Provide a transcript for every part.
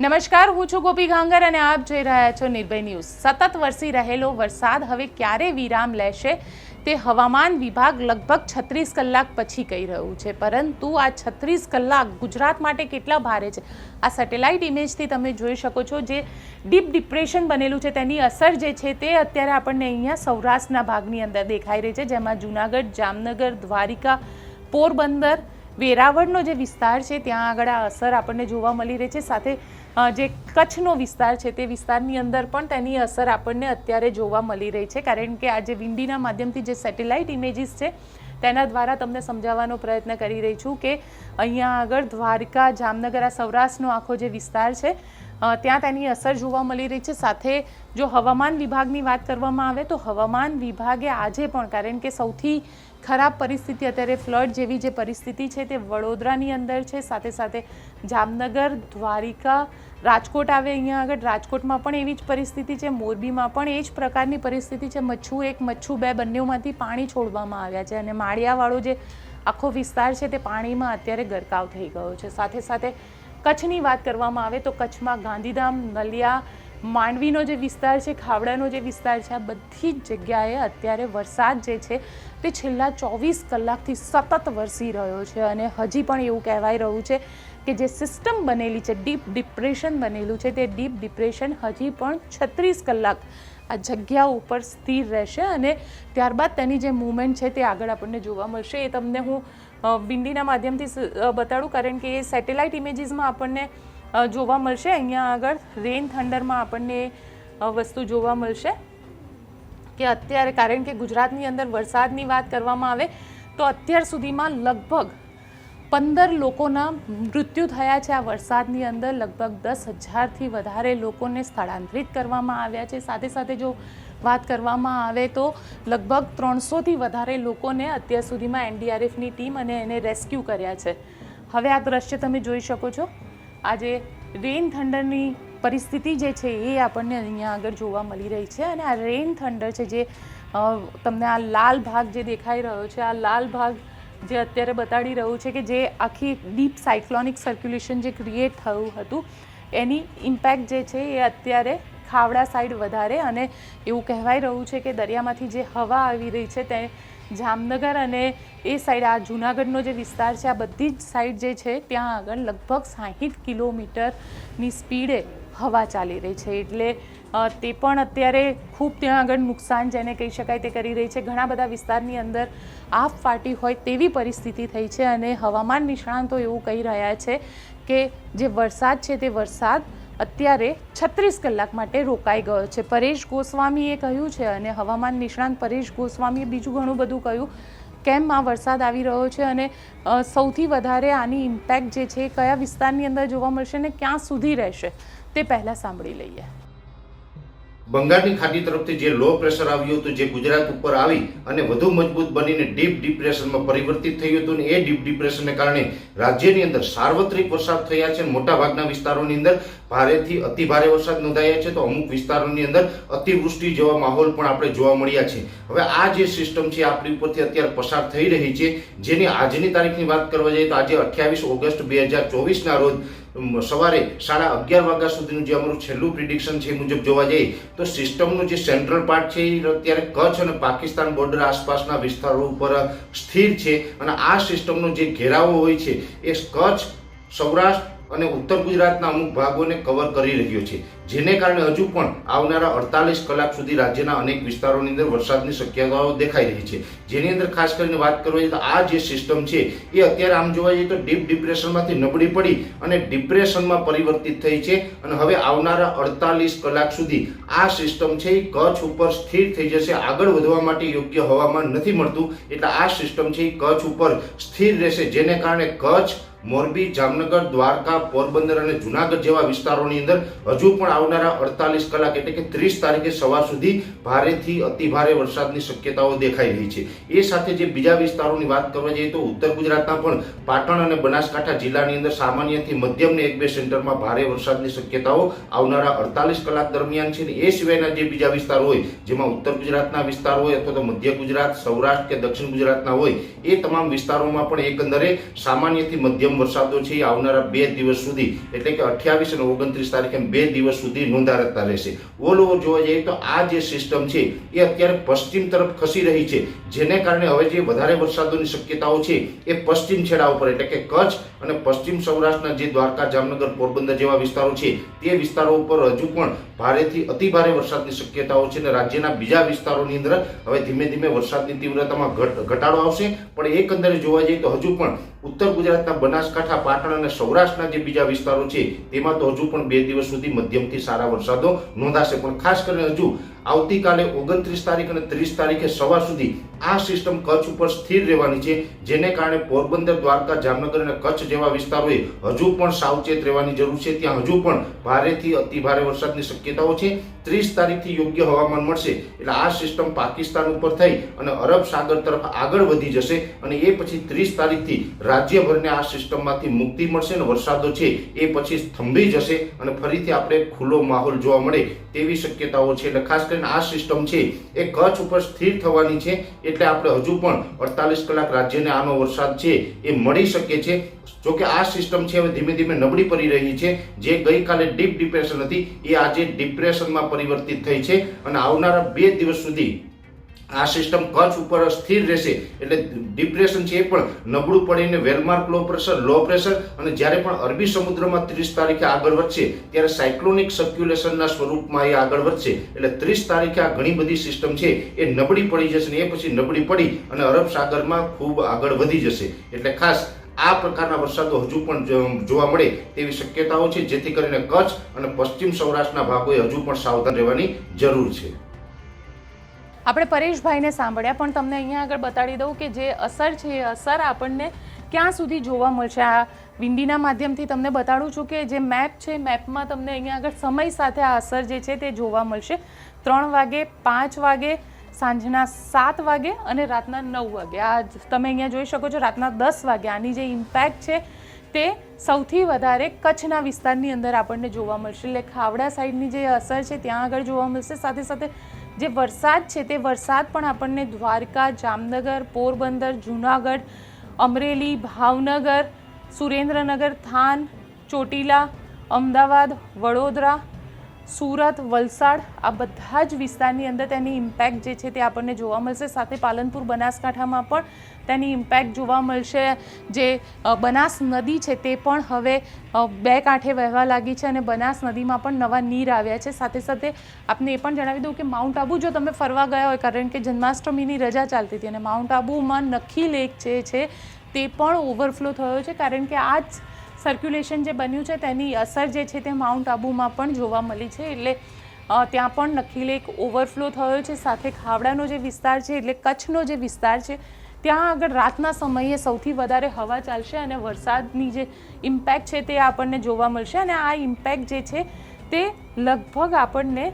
નમસ્કાર, હું છું ગોપી ગાંગર અને આપ જોઈ રહ્યા છો નિર્ભય ન્યૂઝ. સતત વરસી રહેલો વરસાદ હવે ક્યારે વિરામ લેશે તે હવામાન વિભાગ લગભગ છત્રીસ કલાક પછી કહી રહ્યું છે. પરંતુ આ છત્રીસ કલાક ગુજરાત માટે કેટલા ભારે છે? આ સેટેલાઇટ ઇમેજથી તમે જોઈ શકો છો જે ડીપ ડિપ્રેશન બનેલું છે, તેની અસર જે છે તે અત્યારે આપણને અહીંયા સૌરાષ્ટ્રના ભાગની અંદર દેખાઈ રહી છે, જેમાં જૂનાગઢ, જામનગર, દ્વારિકા, પોરબંદર, વેરાવળનો જે વિસ્તાર છે, ત્યાં આગળ આ અસર આપણને જોવા મળી રહી છે. સાથે જે કચ્છનો વિસ્તાર છે તે વિસ્તારની અંદર પણ તેની અસર આપણને અત્યારે જોવા મળી રહી છે. કારણ કે આજે વિંડીના માધ્યમથી જે સેટેલાઇટ ઇમેજીસ છે, તેના દ્વારા તમને સમજાવવાનો પ્રયત્ન કરી રહી છું કે અહીંયા આગળ દ્વારકા, જામનગર, આ સૌરાષ્ટ્રનો આખો જે વિસ્તાર છે ત્યાં તેની અસર જોવા મળી રહી છે. સાથે જો હવામાન વિભાગની વાત કરવામાં આવે તો હવામાન વિભાગે આજે પણ, કારણ કે સૌથી ખરાબ પરિસ્થિતિ, અત્યારે ફ્લડ જેવી જે પરિસ્થિતિ છે તે વડોદરાની અંદર છે. સાથે સાથે જામનગર, દ્વારિકા, રાજકોટ આવે અહીંયા આગળ. રાજકોટમાં પણ એવી જ પરિસ્થિતિ છે. મોરબીમાં પણ એ જ પ્રકારની પરિસ્થિતિ છે. મચ્છુ એક, મચ્છુ બે બંનેમાંથી પાણી છોડવામાં આવ્યા છે અને માળિયાવાળો જે આખો વિસ્તાર છે તે પાણીમાં અત્યારે ગરકાવ થઈ ગયો છે. સાથે સાથે કચ્છની વાત કરવામાં આવે તો કચ્છમાં ગાંધીધામ, નલિયા માંડવીનો જે વિસ્તાર છે, ખાવડાનો જે વિસ્તાર છે, આ બધી જ જગ્યાએ અત્યારે વરસાદ જે છે તે છેલ્લા ચોવીસ કલાકથી સતત વરસી રહ્યો છે અને હજી પણ એવું કહેવાય રહ્યું છે કે જે સિસ્ટમ બનેલી છે, ડીપ ડિપ્રેશન બનેલું છે, તે ડીપ ડિપ્રેશન હજી પણ છત્રીસ કલાક આ જગ્યા ઉપર સ્થિર રહેશે અને ત્યારબાદ તેની જે મૂવમેન્ટ છે તે આગળ આપણને જોવા મળશે. એ તમને હું વિંડીના માધ્યમથી બતાડું, કારણ કે એ સેટેલાઇટ ઇમેજીસમાં આપણને જોવા મળશે. અહીંયા આગળ રેન થંડરમાં આપણને વસ્તુ જોવા મળશે. કે અત્યારે, કારણ કે ગુજરાતની અંદર વરસાદની વાત કરવામાં આવે, તો અત્યાર સુધીમાં લગભગ પંદર લોકોના મૃત્યુ થયા છે. આ વરસાદની અંદર લગભગ દસ હજારથી વધારે લોકોને સ્થળાંતરિત કરવામાં આવ્યા છે. સાથે સાથે જો વાત કરવામાં આવે તો લગભગ ત્રણસોથી વધારે લોકોને અત્યાર સુધીમાં એનડીઆરએફની ટીમ અને એને રેસ્ક્યુ કર્યા છે. હવે આ દ્રશ્ય તમે જોઈ શકો છો. આજે રેન થંડરની પરિસ્થિતિ જે છે એ આપણને અહીંયા આગળ જોવા મળી રહી છે અને આ રેન થંડર છે જે તમને આ લાલ ભાગ જે દેખાઈ રહ્યો છે, આ લાલ ભાગ જે અત્યારે બતાડી રહ્યું છે કે જે આખી ડીપ સાયક્લોનિક સર્ક્યુલેશન જે ક્રિએટ થયું હતું, એની ઇમ્પેક્ટ જે છે એ અત્યારે ખાવડા સાઈડ વધારે અને એવું કહેવાય રહ્યું છે કે દરિયામાંથી જે હવા આવી રહી છે તે જામનગર અને એ સાઈડ આ જૂનાગઢનો જે વિસ્તાર છે, આ બધી જ સાઈડ જે છે, ત્યાં આગળ લગભગ સાહીઠ કિલોમીટરની સ્પીડે હવા ચાલી રહી છે. એટલે તે પણ અત્યારે ખૂબ ત્યાં આગળ નુકસાન જેને કહી શકાય તે કરી રહી છે. ઘણા બધા વિસ્તારની અંદર આફ ફાટી હોય તેવી પરિસ્થિતિ થઈ છે અને હવામાન નિષ્ણાંતો એવું કહી રહ્યા છે કે જે વરસાદ છે તે વરસાદ અત્યારે છત્રીસ કલાક માટે રોકાઈ ગયો છે. પરેશ ગોસ્વામીએ કહ્યું છે અને હવામાન નિષ્ણાંત પરેશ ગોસ્વામીએ બીજું ઘણું બધું કહ્યું. કેમ આ વરસાદ આવી રહ્યો છે અને સૌથી વધારે આની ઇમ્પેક્ટ જે છે કયા વિસ્તારની અંદર જોવા મળશે ને ક્યાં સુધી રહેશે તે પહેલાં સાંભળી લઈએ. બંગાળની ખાડી તરફથી જે લો પ્રેશર આવ્યું હતું, જે ગુજરાત ઉપર આવી અને વધુ મજબૂત બનીને ડીપ ડિપ્રેશનમાં પરિવર્તિત થયું હતું અને એ ડીપ ડિપ્રેશનને કારણે રાજ્યની અંદર સાર્વત્રિક વરસાદ થયા છે મોટાભાગના વિસ્તારોની અંદર ભારેથી અતિ ભારે વરસાદ નોંધાયા છે. તો અમુક વિસ્તારોની અંદર અતિવૃષ્ટિ જેવા માહોલ પણ આપણે જોવા મળ્યા છે. હવે આ જે સિસ્ટમ છે આપણી ઉપરથી અત્યારે પસાર થઈ રહી છે. જેની આજની તારીખની વાત કરવા જઈએ તો આજે અઠ્યાવીસ ઓગસ્ટ બે હજાર ચોવીસના રોજ સવારે સાડા અગિયાર વાગ્યા સુધીનું જે અમારું છેલ્લું પ્રિડિક્શન છે એ મુજબ જોવા જઈએ, તો સિસ્ટમનું જે સેન્ટ્રલ પાર્ટ છે એ અત્યારે કચ્છ અને પાકિસ્તાન બોર્ડર આસપાસના વિસ્તારો ઉપર સ્થિર છે અને આ સિસ્ટમનો જે ઘેરાવો હોય છે એ કચ્છ, સૌરાષ્ટ્ર અને ઉત્તર ગુજરાતના અમુક ભાગોને કવર કરી રહ્યો છે. જેને કારણે હજુ પણ આવનારા અડતાલીસ કલાક સુધી રાજ્યના અનેક વિસ્તારોની અંદર વરસાદની શક્યતાઓ દેખાઈ રહી છે. જેની અંદર ખાસ કરીને વાત કરવા જઈએ તો આ જે સિસ્ટમ છે, એ અત્યારે આમ જોવા જઈએ તો ડીપ ડિપ્રેશનમાંથી નબળી પડી અને ડિપ્રેશનમાં પરિવર્તિત થઈ છે અને હવે આવનારા અડતાલીસ કલાક સુધી આ સિસ્ટમ છે એ કચ્છ ઉપર સ્થિર થઈ જશે, આગળ વધવા માટે યોગ્ય હવામાન નથી મળતું. એટલે આ સિસ્ટમ છે એ કચ્છ ઉપર સ્થિર રહેશે, જેને કારણે કચ્છ મોરબી, જામનગર, દ્વારકા, પોરબંદર અને જુનાગઢ જેવા વિસ્તારોની અંદર હજુ પણ આવનારા અડતાલીસ કલાક એટલે કે ત્રીસ તારીખે સવાર સુધી ભારેથી અતિ ભારે વરસાદની શક્યતાઓ દેખાઈ રહી છે. એ સાથે જે બીજા વિસ્તારોની વાત કરવા જઈએ તો ઉત્તર ગુજરાતના પણ પાટણ અને બનાસકાંઠા જિલ્લાની અંદર સામાન્યથી મધ્યમ ને એક બે સેન્ટરમાં ભારે વરસાદની શક્યતાઓ આવનારા અડતાલીસ કલાક દરમિયાન છે ને એ સિવાયના જે બીજા વિસ્તાર હોય, જેમાં ઉત્તર ગુજરાતના વિસ્તાર હોય અથવા તો મધ્ય ગુજરાત, સૌરાષ્ટ્ર કે દક્ષિણ ગુજરાતના હોય, એ તમામ વિસ્તારોમાં પણ એકંદરે સામાન્યથી મધ્યમ મધ્યમ વરસાદો છે આવનારા બે દિવસ સુધી, એટલે કે અઠ્યાવીસ અને ઓગણત્રીસ તારીખે બે દિવસ સુધી નોંધાતા રહેશે. ઓલ ઓવર જોવા જઈએ તો આ જે સિસ્ટમ છે, એ અત્યારે પશ્ચિમ તરફ ખસી રહી છે. જેને કારણે હવે જે વધારે વરસાદોની શક્યતાઓ છે, એ પશ્ચિમ છેડા ઉપર, એટલે કે કચ્છ અને પશ્ચિમ સૌરાષ્ટ્રના જે દ્વારકા, જામનગર, પોરબંદર જેવા વિસ્તારો છે, તે વિસ્તારો ઉપર હજુ પણ ભારેથી અતિ ભારે વરસાદની શક્યતાઓ છે અને રાજ્યના બીજા વિસ્તારોની અંદર હવે ધીમે ધીમે વરસાદની તીવ્રતામાં ઘટાડો આવશે. પણ એકંદરે જોવા જઈએ તો હજુ પણ ઉત્તર ગુજરાતના બનાસકાંઠા, પાટણ અને સૌરાષ્ટ્રના જે બીજા વિસ્તારો છે, તેમાં તો હજુ પણ બે દિવસ સુધી મધ્યમથી સારા વરસાદો નોંધાશે. પણ ખાસ કરીને હજુ આવતીકાલે ઓગણત્રીસ તારીખ અને ત્રીસ તારીખે સવાર સુધી આ સિસ્ટમ કચ્છ ઉપર સ્થિર રહેવાની છે, જેને કારણે પોરબંદર, દ્વારકા, જામનગર અને કચ્છ જેવા વિસ્તારોએ હજુ પણ સાવચેત રહેવાની જરૂર છે. ત્યાં હજુ પણ ભારેથી અતિ ભારે વરસાદની શક્યતાઓ છે. ત્રીસ તારીખથી યોગ્ય હવામાન મળશે એટલે આ સિસ્ટમ પાકિસ્તાન ઉપર થઈ અને અરબ સાગર તરફ આગળ વધી જશે અને એ પછી ત્રીસ તારીખથી રાજ્યભરને આ સિસ્ટમમાંથી મુક્તિ મળશે અને વરસાદો છે એ પછી થંભી જશે અને ફરીથી આપણે ખુલ્લો માહોલ જોવા મળે તેવી શક્યતાઓ છે. એટલે ખાસ કરીને આ સિસ્ટમ છે એ કચ્છ ઉપર સ્થિર થવાની છે એટલે આપણે હજુ પણ અડતાલીસ કલાક રાજ્યને આનો વરસાદ છે એ મળી શકે છે. જોકે આ સિસ્ટમ છે હવે ધીમે ધીમે નબળી પડી રહી છે. જે ગઈકાલે ડીપ ડિપ્રેશન હતી એ આજે ડિપ્રેશનમાં પરિવર્તિત થઈ છે અને આવનારા બે દિવસ સુધી આ સિસ્ટમ કચ્છ ઉપર સ્થિર રહેશે. એટલે ડિપ્રેશન છે એ પણ નબળું પડીને well mark low pressure low pressure અને જ્યારે પણ અરબી સમુદ્રમાં ત્રીસ તારીખે આગળ વધશે, ત્યારે સાયક્લોનિક સર્ક્યુલેશનના સ્વરૂપમાં એ આગળ વધશે. એટલે ત્રીસ તારીખે આ ઘણી બધી સિસ્ટમ છે એ નબળી પડી જશે ને એ પછી નબળી પડી અને અરબ સાગરમાં ખૂબ આગળ વધી જશે. એટલે ખાસ આ પ્રકારના વરસાદો હજુ પણ જોવા મળે તેવી શક્યતાઓ છે, જેથી કરીને કચ્છ અને પશ્ચિમ સૌરાષ્ટ્રના ભાગોએ હજુ પણ સાવધાન રહેવાની જરૂર છે. આપણે પરેશભાઈને સાંભળ્યા, પણ તમને અહીંયા આગળ બતાડી દઉં કે જે અસર છે, એ અસર આપણને ક્યાં સુધી જોવા મળશે? આ વિંડીના માધ્યમથી તમને બતાડું છું કે જે મેપ છે, મેપમાં તમને અહીંયા આગળ સમય સાથે આ અસર જે છે તે જોવા મળશે. ત્રણ વાગે, પાંચ વાગે, સાંજના સાત વાગે અને રાતના નવ વાગે. આ તમે અહીંયા જોઈ શકો છો, રાતના દસ વાગે. આની જે ઇમ્પેક્ટ છે તે સૌથી વધારે કચ્છના વિસ્તારની અંદર આપણને જોવા મળશે. એટલે ખાવડા સાઈડની જે અસર છે, ત્યાં આગળ જોવા મળશે. સાથે સાથે જે વરસાદ છે તે વરસાદ પણ આપણને દ્વારકા, જામનગર, પોરબંદર, જૂનાગઢ, અમરેલી, ભાવનગર, સુરેન્દ્રનગર, થાન, ચોટીલા, અમદાવાદ, વડોદરા, સુરત, વલસાડ આ બધા જ વિસ્તારની અંદર તેની ઇમ્પેક્ટ જે છે તે આપણને જોવા મળશે. સાથે પાલનપુર, બનાસકાંઠામાં પણ તેની ઇમ્પેક્ટ જોવા મળશે. જે બનાસ નદી છે તે પણ હવે બે કાંઠે વહેવા લાગી છે અને બનાસ નદીમાં પણ નવા નીર આવ્યા છે. સાથે સાથે આપને એ પણ જણાવી દઉં કે માઉન્ટ આબુ જો તમે ફરવા ગયા હોય, કારણ કે જન્માષ્ટમીની રજા ચાલતી હતી અને માઉન્ટ આબુમાં નખી લેક જે છે તે પણ ઓવરફ્લો થયો છે. કારણ કે આ જ સર્ક્યુલેશન જે બન્યું છે તેની અસર જે છે તે માઉન્ટ આબુમાં પણ જોવા મળી છે. એટલે ત્યાં પણ નખી લેક ઓવરફ્લો થયો છે. સાથે ખાવડાનો જે વિસ્તાર છે, એટલે કચ્છનો જે વિસ્તાર છે ત્યાં આગળ રાતના સમયે સૌથી વધારે હવા ચાલશે અને વરસાદની જે ઇમ્પેક્ટ છે તે આપણને જોવા મળશે અને આ ઇમ્પેક્ટ જે છે તે લગભગ આપણને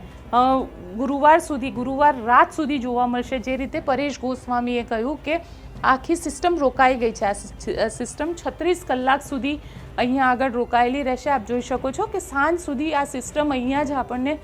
ગુરુવાર સુધી, ગુરુવાર રાત સુધી જોવા મળશે. જે રીતે પરેશ ગોસ્વામીએ કહ્યું કે આખી સિસ્ટમ રોકાઈ ગઈ છે. આ સિસ્ટમ છત્રીસ કલાક સુધી અહીંયા આગળ રોકાયેલી રહેશે. આપ જોઈ શકો છો કે સાંજ સુધી આ સિસ્ટમ અહીંયા જ આપણને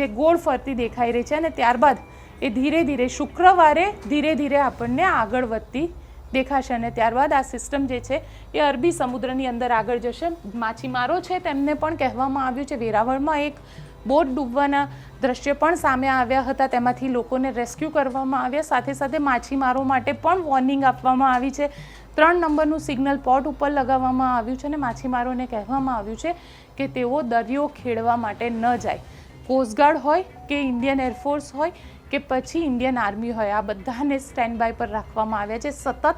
જે ગોળ ફરતી દેખાઈ રહી છે અને ત્યારબાદ એ ધીરે ધીરે શુક્રવારે ધીરે ધીરે આપણને આગળ વધતી દેખાશે અને ત્યારબાદ આ સિસ્ટમ જે છે એ અરબી સમુદ્રની અંદર આગળ જશે. માછીમારો છે તેમને પણ કહેવામાં આવ્યું છે, વેરાવળમાં એક બોટ ડૂબવાના દ્રશ્ય પણ સામે આવ્યા હતા. તેમાંથી લોકોને રેસ્ક્યુ કરવામાં આવ્યા. સાથે સાથે માછીમારો માટે પણ વોર્નિંગ આપવામાં આવી છે. ત્રણ નંબરનું સિગ્નલ પોર્ટ ઉપર લગાવવામાં આવ્યું છે અને માછીમારોને કહેવામાં આવ્યું છે કે તેઓ દરિયો ખેડવા માટે ન જાય. કોસ્ટગાર્ડ હોય કે ઇન્ડિયન એરફોર્સ હોય કે પછી ઇન્ડિયન આર્મી હોય. આ બધાને સ્ટેન્ડ બાય પર રાખવામાં આવ્યા છે. સતત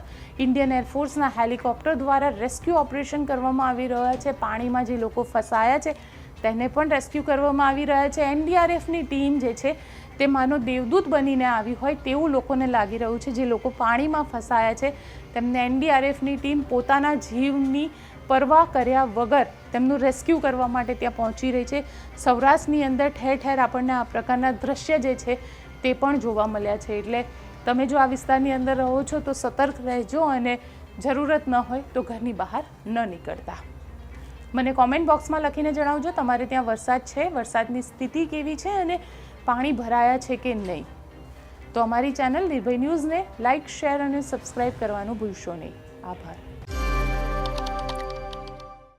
ઇન્ડિયન એરફોર્સના હેલિકોપ્ટર દ્વારા રેસ્ક્યુ ઓપરેશન કરવામાં આવી રહ્યા છે. પાણીમાં જે લોકો ફસાયા છે, તેને પણ રેસ્ક્યુ કરવામાં આવી રહ્યા છે. એનડીઆરએફની ટીમ જે છે, તે માનો દેવદૂત બનીને આવી હોય તેવું લોકોને લાગી રહ્યું છે. જે લોકો પાણીમાં ફસાયા છે, તેમને એનડીઆરએફની ટીમ પોતાના જીવની પરવા કર્યા વગર તેમનું રેસ્ક્યુ કરવા માટે ત્યાં પહોંચી રહી છે. સૌરાષ્ટ્રની અંદર ઠેર ઠેર આપણને આ પ્રકારના દ્રશ્ય જે છે તે પણ જોવા મળ્યા છે. એટલે તમે જો આ વિસ્તારની અંદર રહો છો તો સતર્ક રહેજો અને જરૂરત ન હોય તો ઘરની બહાર ન નીકળતા. મને કોમેન્ટ બોક્સમાં લખીને જણાવજો તમારે ત્યાં વરસાદ છે, વરસાદની સ્થિતિ કેવી છે અને પાણી ભરાયા છે કે નહીં. તો અમારી ચેનલ નિર્ભય ન્યૂઝને લાઇક શેર અને સબસ્ક્રાઈબ કરવાનું ભૂલશો નહીં. આભાર.